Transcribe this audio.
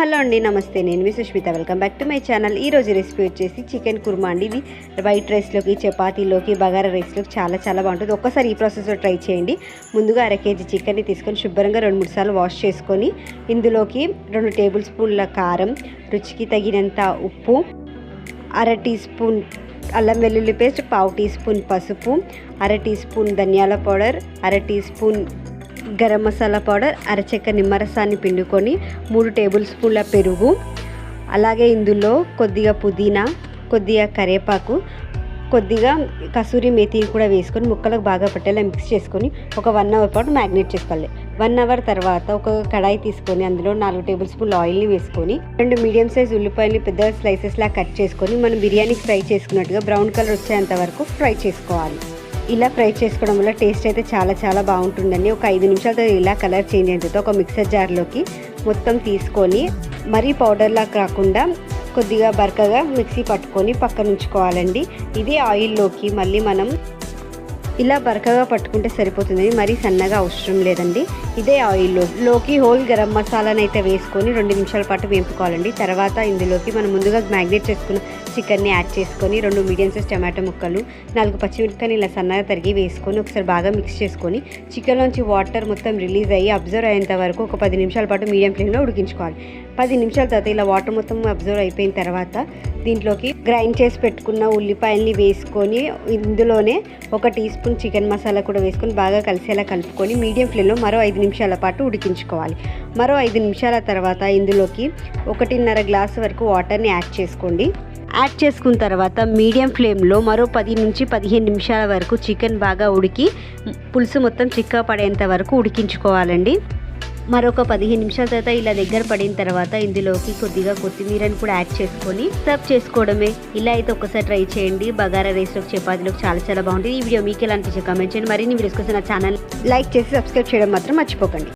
Hello అండి నమస్తే. నేను మీ Sushmita. Welcome back to my channel ఈ రోజు రెసిపీ వచ్చేసి చికెన్ కుర్మా అండి. ఇది వైట్ రైస్లోకి చపాతీలోకి బగారా రైస్లోకి చాలా చాలా బాగుంటుంది. ఒక్కసారి ఈ ప్రాసెస్లో ట్రై చేయండి. ముందుగా అర కేజీ చికెన్ని తీసుకొని శుభ్రంగా రెండు మూడు సార్లు వాష్ చేసుకొని ఇందులోకి రెండు టేబుల్ స్పూన్ల కారం రుచికి తగినంత ఉప్పు అర టీ స్పూన్ అల్లం వెల్లుల్లి పేస్ట్ పావు టీ స్పూన్ పసుపు అర టీ స్పూన్ ధనియాల పౌడర్ అర tea spoon garam masala powder అరచెక్క నిమ్మరసాన్ని పిండుకొని మూడు టేబుల్ స్పూన్ల పెరుగు అలాగే ఇందులో కొద్దిగా పుదీనా కొద్దిగా కరివేపాకు కొద్దిగా కసూరి మేతిని కూడా వేసుకొని ముక్కలకు బాగా పట్టేలా మిక్స్ చేసుకొని ఒక వన్ అవర్ పాటు మ్యాగ్నేట్ చేసుకోవాలి. వన్ అవర్ తర్వాత ఒక కడాయి తీసుకొని అందులో నాలుగు టేబుల్ స్పూన్ల ఆయిల్ని వేసుకొని రెండు మీడియం సైజ్ ఉల్లిపాయలు పెద్ద స్లైసెస్లా కట్ చేసుకొని మనం బిర్యానీకి ఫ్రై చేసుకున్నట్టుగా బ్రౌన్ కలర్ వచ్చేంత వరకు ఫ్రై చేసుకోవాలి. ఇలా ఫ్రై చేసుకోవడం వల్ల టేస్ట్ అయితే చాలా చాలా బాగుంటుందండి. ఒక ఐదు నిమిషాల తర్వాత ఇలా కలర్ చేంజ్ అయిన ఒక మిక్సర్ జార్లోకి మొత్తం తీసుకొని మరీ పౌడర్లా కాకుండా కొద్దిగా బరకగా మిక్సీ పట్టుకొని పక్కన ఉంచుకోవాలండి. ఇది ఆయిల్లోకి మళ్ళీ మనం ఇలా బరకగా పట్టుకుంటే సరిపోతుంది మరీ సన్నగా అవసరం లేదండి. ఇదే ఆయిల్లో లోకి హోల్ గరం మసాలాను అయితే వేసుకొని రెండు నిమిషాల పాటు వేపుకోవాలండి. తర్వాత ఇందులోకి మనం ముందుగా మ్యాగ్నేట్ చేసుకున్న చికెన్ని యాడ్ చేసుకొని రెండు మీడియం సైజ్ టమాటో ముక్కలు నాలుగు పచ్చిమిరపకాయలు ఇలా సన్నగా తరిగి వేసుకొని ఒకసారి బాగా మిక్స్ చేసుకొని చికెన్లోంచి వాటర్ మొత్తం రిలీజ్ అయ్యి అబ్జర్వ్ అయ్యేంత వరకు ఒక పది నిమిషాల పాటు మీడియం ఫ్లేమ్లో ఉడికించుకోవాలి. పది నిమిషాల తర్వాత ఇలా వాటర్ మొత్తం అబ్జర్వ్ అయిపోయిన తర్వాత దీంట్లోకి గ్రైండ్ చేసి పెట్టుకున్న ఉల్లిపాయల్ని వేసుకొని ఇందులోనే ఒక టీ స్పూన్ చికెన్ మసాలా కూడా వేసుకొని బాగా కలిసేలా కలుపుకొని మీడియం ఫ్లేమ్లో మరో ఐదు నిమిషాల పాటు ఉడికించుకోవాలి. మరో ఐదు నిమిషాల తర్వాత ఇందులోకి ఒకటిన్నర గ్లాస్ వరకు వాటర్ని యాడ్ చేసుకోండి. యాడ్ చేసుకున్న తర్వాత మీడియం ఫ్లేమ్లో మరో పది నుంచి పదిహేను నిమిషాల వరకు చికెన్ బాగా ఉడికి పులుసు మొత్తం చిక్క పడేంత వరకు ఉడికించుకోవాలండి. మరొక పదిహేను నిమిషాల తర్వాత ఇలా దగ్గర పడిన తర్వాత ఇందులోకి కొద్దిగా కొత్తిమీరని కూడా యాడ్ చేసుకొని సర్వ్ చేసుకోవడమే. ఇలా అయితే ఒకసారి ట్రై చేయండి. బగారా రైస్లోకి చపాతీలోకి చాలా చాలా బాగుంటుంది. ఈ వీడియో మీకు ఎలా అనిపించే కామెంట్ చేయండి. మరిన్ని వీడియోస్ కోసం నా ఛానల్ లైక్ చేసి సబ్స్క్రైబ్ చేయడం మాత్రం మర్చిపోకండి.